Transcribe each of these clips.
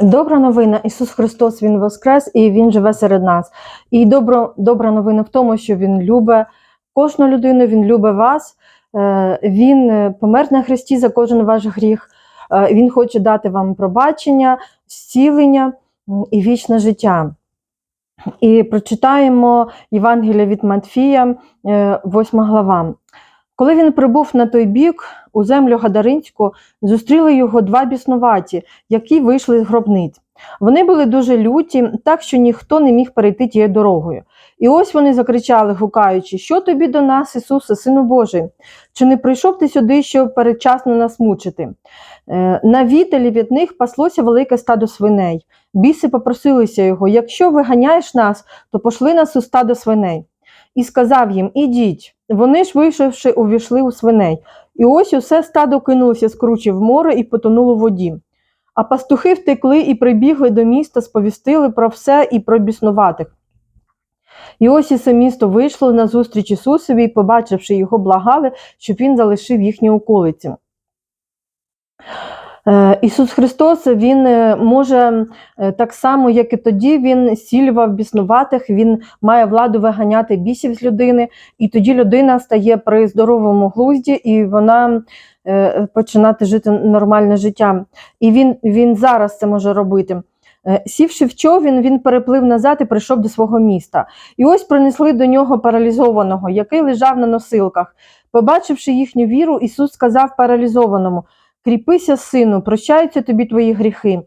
Добра новина, Ісус Христос Він Воскрес і Він живе серед нас. І добро, добра новина в тому, що Він любить кожну людину, Він любить вас, Е, Він е, помер на Христі за кожен ваш гріх. Е, Він хоче дати вам пробачення, зцілення і вічне життя. І прочитаємо Євангелія від Матфія, 8 глава. Коли він прибув на той бік, у землю Гадаринську, зустріли його два біснуваті, які вийшли з гробниць. Вони були дуже люті, так що ніхто не міг перейти тією дорогою. І ось вони закричали, гукаючи: Що тобі до нас, Ісусе, Сину Божий? Чи не прийшов ти сюди, щоб передчасно нас мучити? Е, На вітелі від них паслося велике стадо свиней. Біси попросилися його: Якщо виганяєш нас, то пошли нас у стадо свиней. І сказав їм: Ідіть. Вони ж, вийшовши, увійшли у свиней. І ось усе стадо кинулося з кручі в море і потонуло в воді. А пастухи втекли і прибігли до міста, сповістили про все і про біснуватих. І ось усе місто вийшло на зустріч Ісусові, і, побачивши його, благали, щоб він залишив їхні околиці. Е, Ісус Христос Він е, може е, так само, як і тоді, Він зцілював біснуватих, Він має владу виганяти бісів з людини, і тоді людина стає при здоровому глузді, і вона починати жити нормальне життя. І він, він зараз це може робити. Сівши в човін, він переплив назад і прийшов до свого міста. І ось принесли до нього паралізованого, який лежав на носилках. Побачивши їхню віру, Ісус сказав паралізованому: Кріпися, сину, прощаються тобі твої гріхи.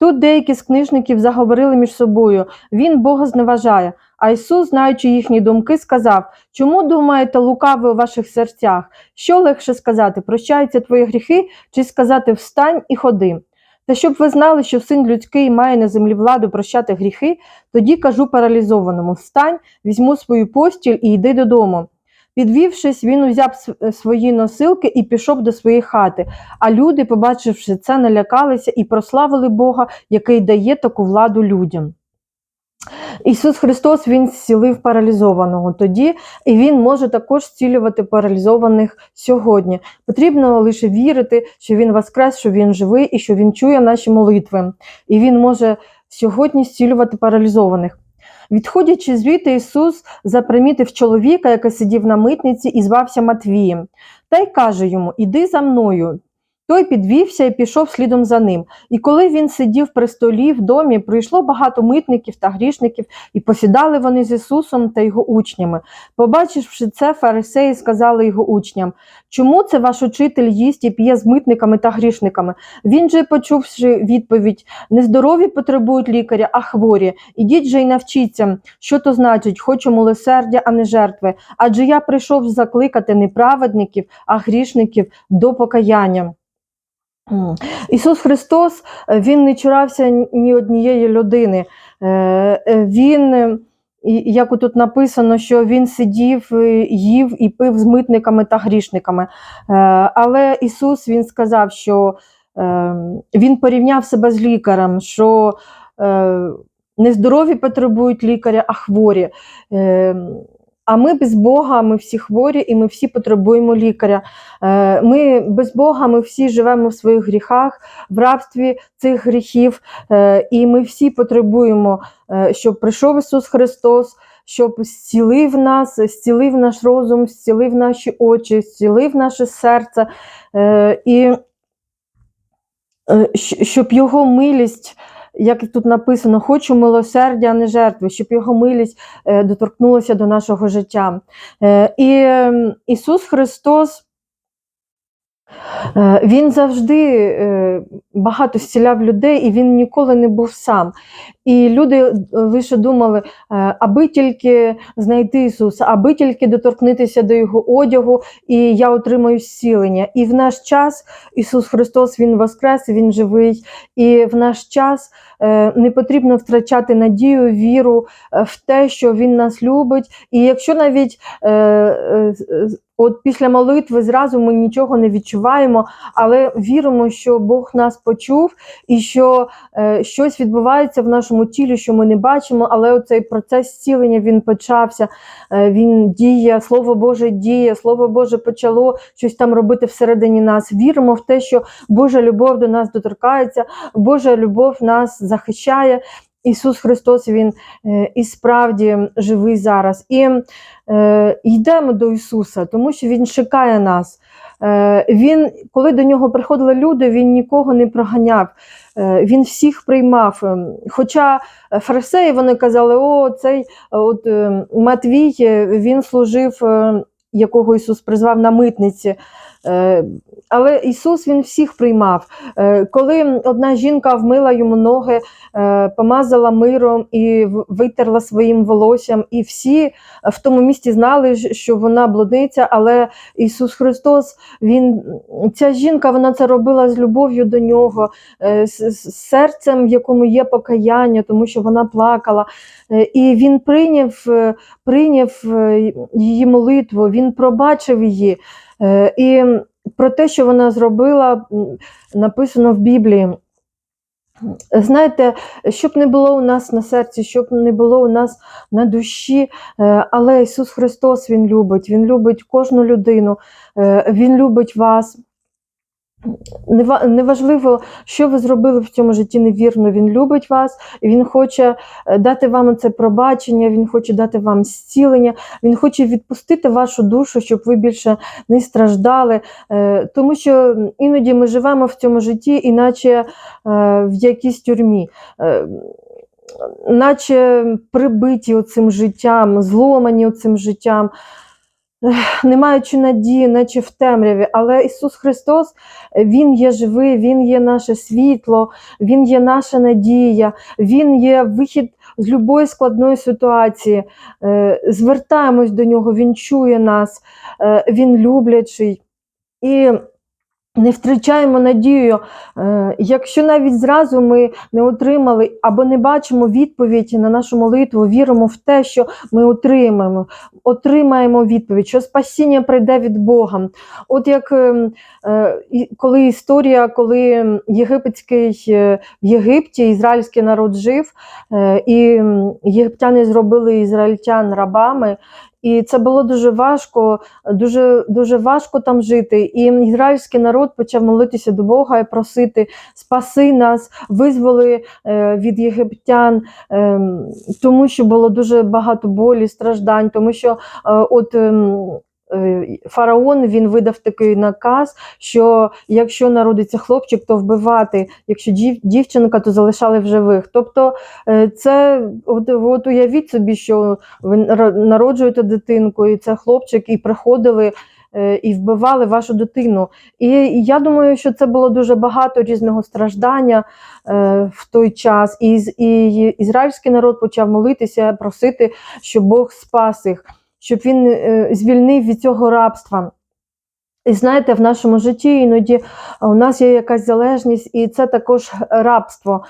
Тут деякі з книжників заговорили між собою, він Бога зневажає. А Ісус, знаючи їхні думки, сказав: Чому думаєте лукаве у ваших серцях? Що легше сказати, прощаються твої гріхи, чи сказати встань і ходи? Та щоб ви знали, що син людський має на землі владу прощати гріхи, тоді кажу паралізованому: встань, візьму свою постіль і йди додому. Підвівшись, він узяв свої носилки і пішов до своєї хати. А люди, побачивши це, налякалися і прославили Бога, який дає таку владу людям. Ісус Христос Він зцілив паралізованого тоді, і Він може також зцілювати паралізованих сьогодні. Потрібно лише вірити, що Він воскрес, що Він живий і що Він чує наші молитви. І Він може сьогодні зцілювати паралізованих. Відходячи звідти, Ісус запримітив чоловіка, який сидів на митниці і звався Матвієм, та й каже йому: Іди за мною. Той підвівся і пішов слідом за ним. І коли він сидів при столі в домі, прийшло багато митників та грішників, і посідали вони з Ісусом та його учнями. Побачивши це, фарисеї сказали його учням: Чому це ваш учитель їсть і п'є з митниками та грішниками? Він же, почувши відповідь, нездорові потребують лікаря, а хворі. Ідіть же й навчіться, що то значить, хочу милосердя, а не жертви. Адже я прийшов закликати не праведників, а грішників до покаяння. Ісус Христос е, Він не чурався ні однієї людини. Е, е, Він, як тут написано, що він сидів, їв і пив з митниками та грішниками. Але Ісус Він сказав, що Він порівняв себе з лікарем, що е, нездорові потребують лікаря, а хворі. А ми без Бога, ми всі хворі і ми всі потребуємо лікаря. Е, Ми без Бога, ми всі живемо в своїх гріхах, в рабстві цих гріхів, е, і ми всі потребуємо, е, щоб прийшов Ісус Христос, щоб зцілив нас, зцілив наш розум, зцілив наші очі, зцілив наше серце, і щоб Його милість. Як тут написано, хочу милосердя, а не жертви, щоб його милість е, доторкнулася до нашого життя. Е, і Ісус Христос Е, Він завжди багато зціляв людей, і він ніколи не був сам. І люди лише думали, е, аби тільки знайти Ісуса, аби тільки доторкнутися до Його одягу, і я отримаю зцілення. І в наш час Ісус Христос Він воскрес, Він живий. І в наш час е, не потрібно втрачати надію, віру е, в те, що Він нас любить. І якщо навіть От після молитви зразу ми нічого не відчуваємо, але віримо, що Бог нас почув і що щось відбувається в нашому нашому тілі, що ми не бачимо, але цей процес зцілення він почався, е, він діє, Слово Боже діє, Слово Боже почало щось там робити всередині нас. Віримо в те, що Божа любов до нас доторкається, Божа любов нас захищає. Ісус Христос, Він е, і справді живий зараз. І е, йдемо до Ісуса, тому що Він чекає нас. Е, він, коли до нього приходили люди, він нікого не проганяв, е, він всіх приймав. Ем, Хоча фарисеї вони казали, о, цей е, от, е, Матвій, він служив, е, якого Ісус призвав на митниці. Е, Але Ісус Він всіх приймав. Е, Коли одна жінка вмила йому ноги, е, помазала миром і витерла своїм волоссям, і всі в тому місті знали, що вона блудниця, але Ісус Христос, Він ця жінка, вона це робила з любов'ю до нього, з, серцем, в якому є покаяння, тому що вона плакала. І він прийняв, прийняв її молитву, він пробачив її. Е, І про те, що вона зробила, написано в Біблії. Знаєте, щоб не було у нас на серці, щоб не було у нас на душі, е, але Ісус Христос Він любить, Він любить кожну людину, е, Він любить вас. Нева- Неважливо, що ви зробили в цьому житті невірно, він любить вас, він хоче е, дати вам це пробачення, він хоче дати вам зцілення, він хоче відпустити вашу душу, щоб ви більше не страждали. Е, Тому що іноді ми живемо в цьому житті, іначе е, в якійсь тюрмі. Наче прибиті оцим життям, зломані оцим життям, не маючи надії, наче в темряві. Але Ісус Христос, Він є живий, Він є наше світло, Він є наша надія, Він є вихід з любої складної ситуації. Е, Звертаємось до Нього, Він чує нас, е, Він люблячий. І не втрачаємо надію, Е, якщо навіть зразу ми не отримали або не бачимо відповідь на нашу молитву, віримо в те, що ми отримаємо, отримаємо відповідь, що спасіння прийде від Бога. От як е, і- коли історія, коли єгипетський е, в Єгипті ізраїльський народ жив, е, і єгиптяни зробили ізраїльтян рабами. І це було дуже важко, дуже, дуже важко там жити. І ізраїльський народ почав молитися до Бога і просити спаси нас, визволи е, від єгиптян, е, тому що було дуже багато болі, страждань, тому що е, от. Е, Фараон він видав такий наказ, що якщо народиться хлопчик, то вбивати, якщо дів, дівчинка, то залишали в живих. Тобто е, це от, от уявіть собі, що ви наро- народжуєте дитинку, і це хлопчик, і приходили е, і вбивали вашу дитину. І я думаю, що це було дуже багато різного страждання в той час. І, з- і ізраїльський народ почав молитися, просити, щоб Бог спас їх, щоб він е, звільнив від цього рабства. І знаєте, в нашому житті іноді у нас є якась залежність, і це також рабство,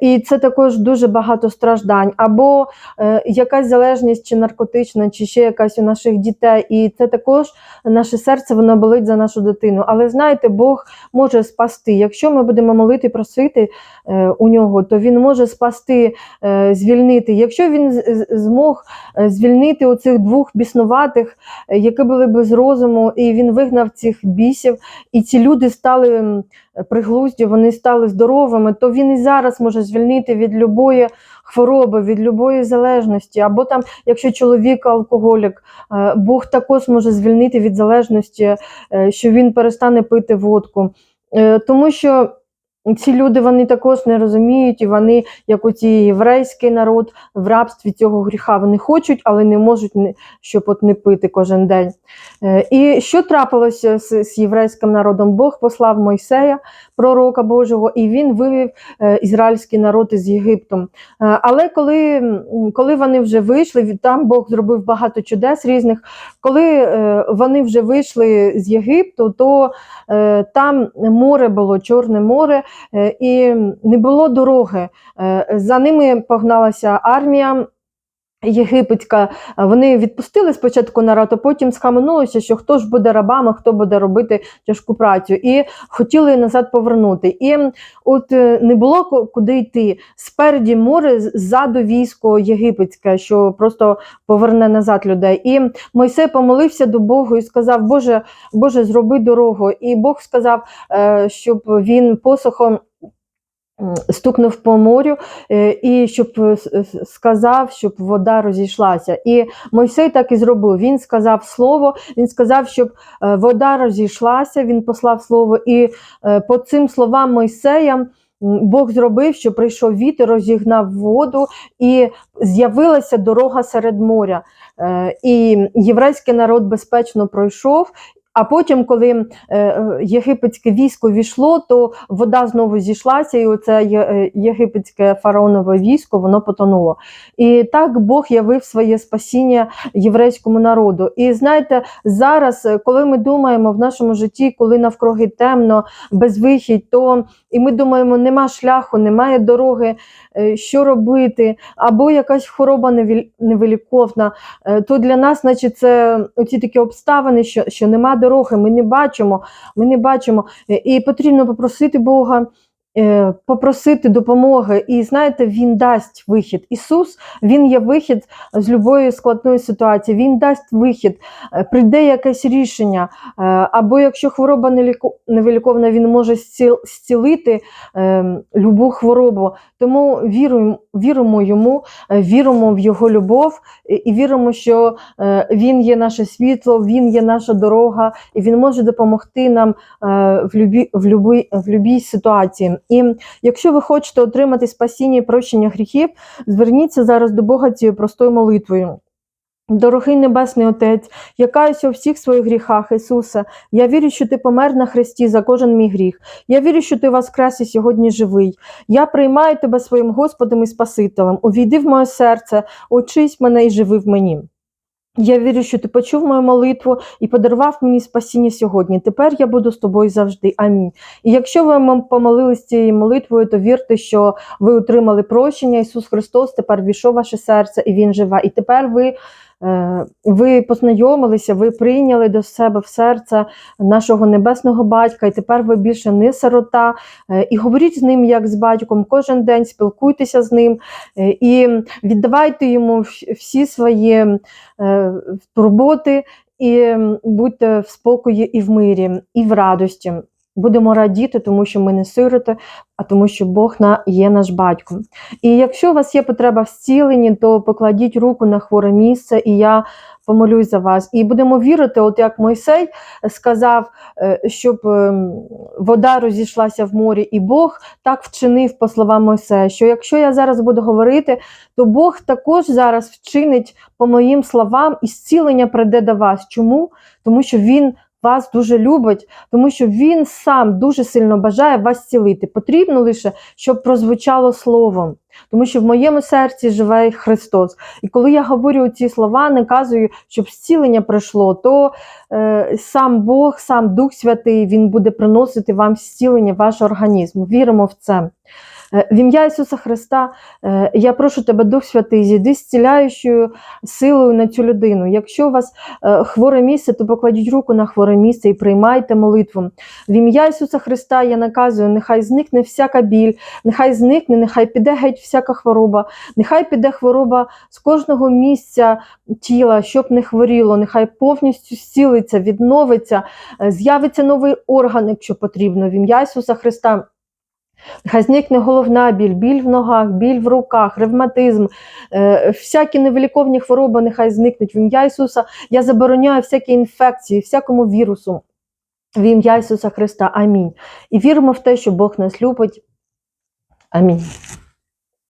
і це також дуже багато страждань, або е, якась залежність, чи наркотична, чи ще якась у наших дітей. І це також наше серце воно болить за нашу дитину. Але знаєте, Бог може спасти. Якщо ми будемо молити, просити е, у нього, то він може спасти, е, звільнити. Якщо він змог е, звільнити оцих двох біснуватих, е, які були без розуму, і він вигнав цих бісів, і ці люди стали приглузді, вони стали здоровими, то він і зараз може звільнити від любої хвороби, від любої залежності. Або там, якщо чоловік алкоголік, е, Бог також може звільнити від залежності, е, що він перестане пити водку. Е, Тому що ці люди вони також не розуміють, і вони, як оці єврейський народ, в рабстві цього гріха вони хочуть, але не можуть, щоб от не пити кожен день. Е, І що трапилося з, з єврейським народом? Бог послав Мойсея, пророка Божого, і він вивів е, ізраїльський народ із Єгиптом. Е, Але коли, коли вони вже вийшли, там Бог зробив багато чудес різних. Коли вони вже вийшли з Єгипту, то там море було, Чорне море, і не було дороги. Е, За ними погналася армія. Єгипетська, вони відпустили спочатку народ, а потім схаменулося, що хто ж буде рабами, хто буде робити тяжку працю, і хотіли назад повернути. І от е, не було куди йти. Спереді море, ззаду військо єгипетське, що просто поверне назад людей. І Мойсей помолився до Бога і сказав: Боже, Боже, зроби дорогу. І Бог сказав, е, щоб він посохом. Стукнув по морю, е, і щоб е, с- сказав, щоб вода розійшлася. І Мойсей так і зробив. Він сказав слово, він сказав, щоб е, вода розійшлася, він послав слово. І е, по цим словам Мойсея Бог зробив, що прийшов вітер, розігнав воду, і з'явилася дорога серед моря. Е, І єврейський народ безпечно пройшов. А потім, коли е, е, єгипетське військо війшло, то вода знову зійшлася, і оце е, єгипетське фараонове військо воно потонуло. І так Бог явив своє спасіння єврейському народу. І знаєте, зараз, коли ми думаємо в нашому житті, коли навкруги темно, безвихідь, то і ми думаємо, нема шляху, немає дороги, що робити, або якась хвороба е, то для нас, значить, це оці такі обставини, що, що нема дороги, ми не бачимо, ми не бачимо. Е, І потрібно попросити Бога. Е, Попросити допомоги, і знаєте, він дасть вихід. Ісус Він є вихід з любої складної ситуації. Він дасть вихід, Е, прийде якесь рішення. Е, Або якщо хвороба невиліковна, він може зцілити любу хворобу. Тому віруємо, віримо йому, віримо в його любов і- віримо, що він є наше світло, він є наша дорога, і він може допомогти нам в, любій, в любій ситуації. І якщо ви хочете отримати спасіння і прощення гріхів, зверніться зараз до Бога цією простою молитвою. Дорогий Небесний Отець, я каюся у всіх своїх гріхах, Ісусе. Я вірю, що Ти помер на хресті за кожен мій гріх. Я вірю, що Ти воскрес і сьогодні живий. Я приймаю Тебе своїм Господом і Спасителем. Увійди в моє серце, очись мене і живи в мені. Я вірю, що ти почув мою молитву і подарував мені спасіння сьогодні. Тепер я буду з тобою завжди. Амінь. І якщо ви помолились цією молитвою, то вірте, що ви отримали прощення. Ісус Христос тепер війшов ваше серце і Він живе. І тепер ви, ви познайомилися, ви прийняли до себе в серце нашого небесного батька, і тепер ви більше не сирота. Е, і говоріть з ним як з батьком кожен день, спілкуйтеся з ним е, і віддавайте йому всі свої е, турботи і будьте в спокої і в мирі, і в радості. Будемо радіти, тому що ми не сироти, а тому, що Бог є наш батько. І якщо у вас є потреба в зціленні, то покладіть руку на хворе місце, і я помолюсь за вас. І будемо вірити, от як Мойсей сказав, е, щоб ем, вода розійшлася в морі, і Бог так вчинив, по словам Мойсея, що якщо я зараз буду говорити, то Бог також зараз вчинить по моїм словам, і зцілення прийде до вас. Чому? Тому що Він вас дуже любить, тому що Він сам дуже сильно бажає вас зцілити. Потрібно лише, щоб прозвучало словом. Тому що в моєму серці живе Христос. І коли я говорю ці слова, наказую, щоб зцілення прийшло, то е, сам Бог, сам Дух Святий, Він буде приносити вам зцілення, ваш організм. Віримо в це. Е, В ім'я Ісуса Христа е, я прошу тебе, Дух Святий, зійди зціляючою силою на цю людину. Якщо у вас е, хворе місце, то покладіть руку на хворе місце і приймайте молитву. В ім'я Ісуса Христа я наказую, нехай зникне всяка біль, нехай зникне, нехай піде геть всяка хвороба, нехай піде хвороба з кожного місця тіла, щоб не хворіло, нехай повністю зцілиться, відновиться, з'явиться новий орган, якщо потрібно. В ім'я Ісуса Христа. Нехай зникне головна біль, біль в ногах, біль в руках, ревматизм, е, всякі невиліковні хвороби нехай зникнуть. В ім'я Ісуса я забороняю всякі інфекції, всякому вірусу. В ім'я Ісуса Христа. Амінь. І віримо в те, що Бог нас любить. Амінь.